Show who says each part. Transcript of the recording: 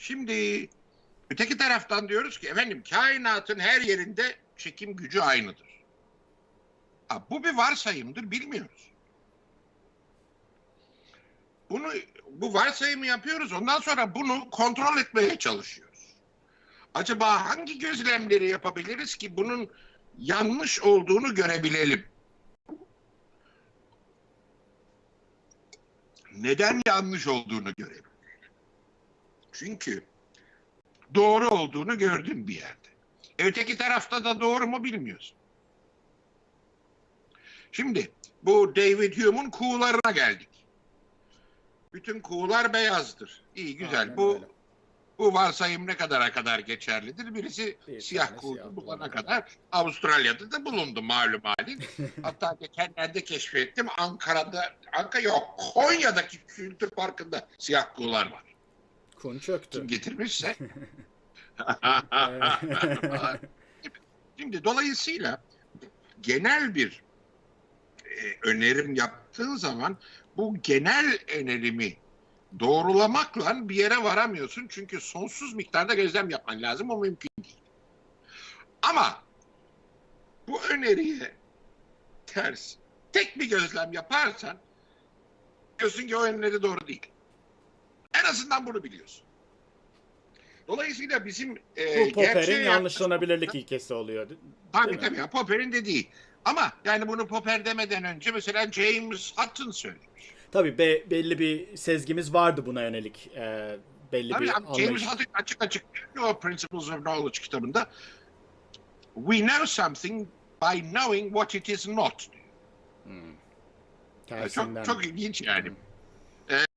Speaker 1: Şimdi öteki taraftan diyoruz ki efendim kainatın her yerinde çekim gücü aynıdır. Ha, bu bir varsayımdır bilmiyoruz. Bunu bu varsayımı yapıyoruz. Ondan sonra bunu kontrol etmeye çalışıyoruz. Acaba hangi gözlemleri yapabiliriz ki bunun yanlış olduğunu görebilelim? Neden yanlış olduğunu görelim. Çünkü doğru olduğunu gördün bir yerde. Öteki tarafta da doğru mu bilmiyorsun. Şimdi bu David Hume'un kuğularına geldik. Bütün kuğular beyazdır. İyi güzel.
Speaker 2: Aynen
Speaker 1: bu
Speaker 2: öyle.
Speaker 1: bu varsayım ne kadara kadar geçerlidir? Birisi
Speaker 2: Bir
Speaker 1: siyah kuğu bulana
Speaker 2: bulana
Speaker 1: kadar Avustralya'da da bulundu malum halin. Hatta geçenlerde keşfettim Ankara'da, Ankara yok Konya'daki kültür parkında siyah kuğular var.
Speaker 2: Kun çöktü.
Speaker 1: Kim getirmişse. Şimdi dolayısıyla genel bir e, önerim yaptığın zaman bu genel önerimi doğrulamakla bir yere varamıyorsun. Çünkü sonsuz miktarda gözlem yapman lazım. O mümkün değil. Ama bu öneriye ters tek bir gözlem yaparsan diyorsun ki o öneri doğru değil. En azından bunu biliyorsun. Dolayısıyla bizim e,
Speaker 2: Bu Popper'in yanlışlanabilirlik ilkesi oluyor.
Speaker 1: Tabii
Speaker 2: mi?
Speaker 1: tabii ya Popper'in dediği. Ama yani bunu Popper demeden önce mesela James Hutton söylemiş.
Speaker 2: Tabii be- belli bir sezgimiz vardı buna yönelik. Ee, belli
Speaker 1: Tabii
Speaker 2: bir anlayış.
Speaker 1: James Hutton açık açık o Principles of Knowledge kitabında. We know something by knowing what it is not.
Speaker 2: Hmm. Tersinden.
Speaker 1: Çok, çok ilginç yani.